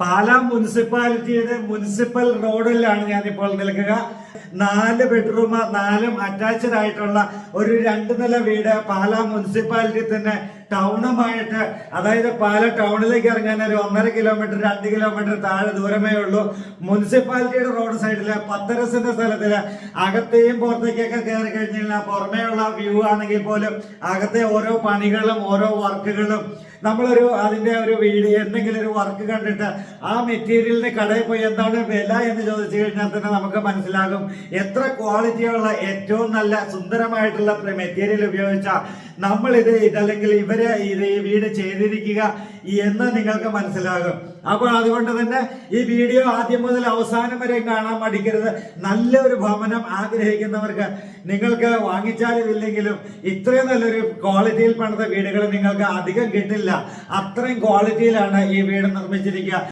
Pala മുനിസിപ്പാലിറ്റിയുടെ municipal റോഡിലാണ് ഞാനിപ്പോൾ നിൽക്കുക. നാല് ബെഡ്റൂം നാലും അറ്റാച്ച്ഡ് ആയിട്ടുള്ള ഒരു രണ്ട് നില വീട് പാലാ മുനിസിപ്പാലിറ്റി തന്നെ ടൗണുമായിട്ട് അതായത് പാല ടൗണിലേക്ക് ഇറങ്ങാൻ ഒരു ഒന്നര കിലോമീറ്റർ രണ്ട് കിലോമീറ്റർ താഴെ ദൂരമേ ഉള്ളൂ. മുനിസിപ്പാലിറ്റിയുടെ റോഡ് സൈഡിൽ പത്തരസിന്റെ സ്ഥലത്തിൽ അകത്തെയും പുറത്തേക്കൊക്കെ കയറി കഴിഞ്ഞാൽ പുറമേയുള്ള വ്യൂ ആണെങ്കിൽ പോലും അകത്തെ ഓരോ പണികളും ഓരോ വർക്കുകളും. നമ്മളൊരു അതിന്റെ ഒരു വീട് എന്തെങ്കിലും ഒരു വർക്ക് കണ്ടിട്ട് ആ മെറ്റീരിയലിന്റെ കടയിൽ പോയി എന്താണ് വില എന്ന് ചോദിച്ചു കഴിഞ്ഞാൽ തന്നെ നമുക്ക് മനസ്സിലാകും. എത്ര ക്വാളിറ്റിയുള്ള ഏറ്റവും നല്ല സുന്ദരമായിട്ടുള്ള മെറ്റീരിയൽ ഉപയോഗിച്ച നമ്മൾ ഇത് ഇതല്ലെങ്കിൽ ഇവർ ഇത് ഈ വീട് ചെയ്തിരിക്കുക എന്ന് നിങ്ങൾക്ക് മനസ്സിലാകും. അപ്പോൾ അതുകൊണ്ട് തന്നെ ഈ വീഡിയോ ആദ്യം മുതൽ അവസാനം വരെ കാണാൻ മടിക്കരുത്. നല്ലൊരു ഭവനം ആഗ്രഹിക്കുന്നവർക്ക് നിങ്ങൾക്ക് വാങ്ങിച്ചാലും ഇല്ലെങ്കിലും ഇത്രയും നല്ലൊരു ക്വാളിറ്റിയിൽ പണിത വീടുകൾ നിങ്ങൾക്ക് അധികം കിട്ടില്ല. അത്രയും ക്വാളിറ്റിയിലാണ് ഈ വീട് നിർമ്മിച്ചിരിക്കുക.